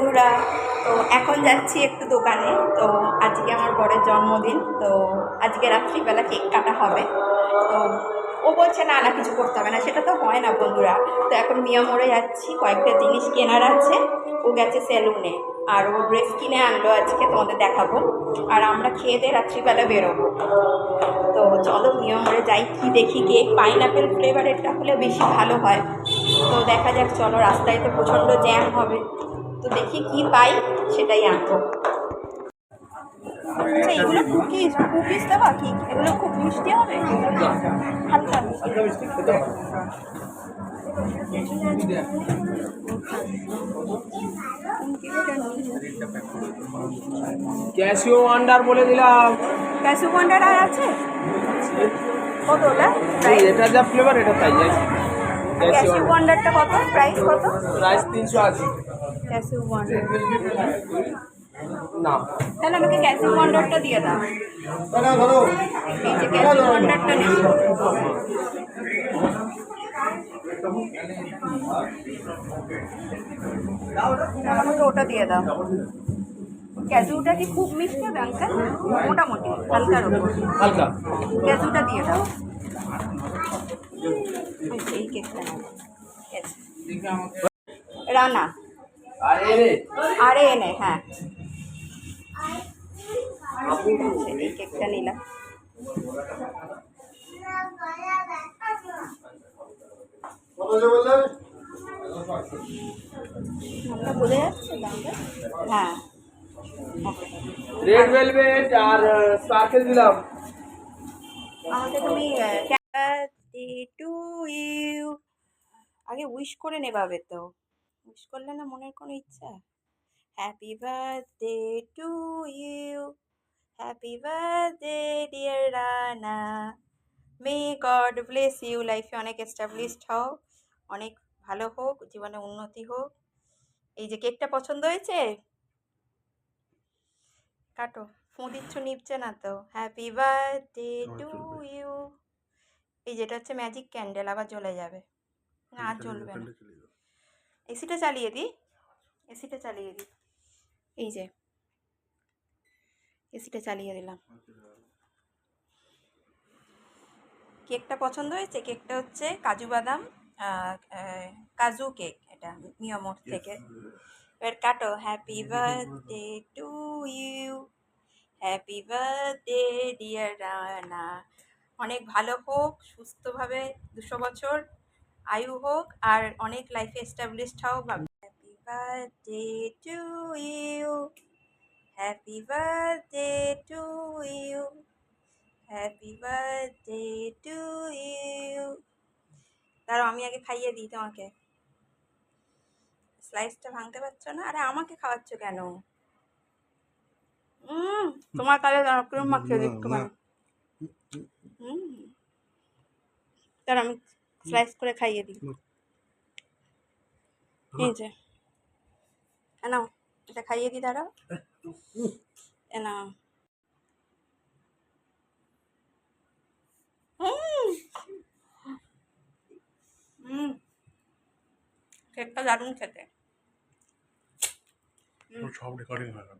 বন্ধুরা, তো এখন যাচ্ছি একটু দোকানে। তো আজকে আমার বরের জন্মদিন, তো আজকে রাত্রিবেলা কেক কাটা হবে। তো ও বলছে, না না, কিছু করতে হবে না। সেটা তো হয় না, বন্ধুরা। তো এখন মিয়া মোড়ে যাচ্ছি, কয়েকটা জিনিস কেনার আছে। ও গেছে সেলুনে, আর ও ড্রেস কিনে আনলো, আজকে তোমাদের দেখাবো। আর আমরা খেয়ে দিয়ে রাত্রিবেলা বেরোবো। তো চলো, মিয়া মোড়ে যাই, কি দেখি কেক। পাইনাপেল ফ্লেভারেরটা হলে বেশি ভালো হয়। তো দেখা যাক, চলো, রাস্তায় তো প্রচণ্ড জ্যাম হবে। তো দেখি কি পাই সেটাই আনব। আচ্ছা এগুলো কুকিজ কুকিজ দেওয়া? কি এগুলো খুব মিষ্টি হবে? হালকা মিষ্টি। ক্যাশিও আন্ডার বলে দিলাম। ক্যাশু কন্ডার আর আছে? কত এটা যা ফ্লেভার এটা তাই যাই। ক্যাশিও ক্যাশু কন্ডারটা কত? প্রাইস কত? প্রাইস তিনশো আশি। ক্যাশু কন্ডার না। তাহলে আমাকে ক্যাশু কন্ডারটা দিয়ে দাও। এই যে ক্যাশু কন্ডারটা নেব আমাকে ওটা দিয়ে দাও। ক্যাজুটা কি খুব মিষ্টি হবে আঙ্কেল মোটামুটি হালকার উপর। হালকা। ক্যাজুটা দিয়ে দাও। এই কেকটা রানা। আরে এনে হ্যাঁ। এই কেকটা নিলাম। যাচ্ছে দামটা? হ্যাঁ। রেড ভেলভেট আর স্পার্কেল দিলাম। আমাকে তুমি টু ইউ আগে উইশ করে নেবাবে তো। উইশ করলে না মনের কোনো ইচ্ছা? Happy birthday to you happy birthday dear Rana may God bless you লাইফে অনেক এস্টাবলিশড হও। অনেক ভালো হোক জীবনে উন্নতি হোক। এই যে কেকটা পছন্দ হয়েছে? কাটো। ফোঁ দিচ্ছ নিপছে না তো। হ্যাপি বার্থডে টু ইউ এই যেটা হচ্ছে ম্যাজিক ক্যান্ডেল আবার জ্বলে যাবে। না আর জ্বলবে না। এসিটা চালিয়ে দিই। এসিটা চালিয়ে দিই। এই যে। এসিটা চালিয়ে দিলাম। কেকটা পছন্দ হয়েছে? কেকটা হচ্ছে কাজু বাদাম কাজু কেক। এটা নিয়মোর থেকে। এবার কাটো। Happy birthday to you happy birthday dear Rana অনেক ভালো হোক সুস্থভাবে দুশো বছর আয়ু হোক আর অনেক লাইফে এস্টাবলিশড হও happy birthday to you happy birthday to you happy birthday to you দাঁড়াও আমি আগে খাইয়ে দিই তোমাকে। স্লাইসটা ভাঙতে পারছ না? আরে আমাকে খাওয়াচ্ছ কেন? তোমার কালে দাঁড়াও মাখিয়ে দিই একটুখানি হুম। দাঁড়াও আমি স্লাইস করে খাইয়ে দিই। এই যে। নাও এটা খাইয়ে দিই দাঁড়াও। নাও। কেকটা দারুণ খেতে। সব রেকর্ডিং হয়ে গেল।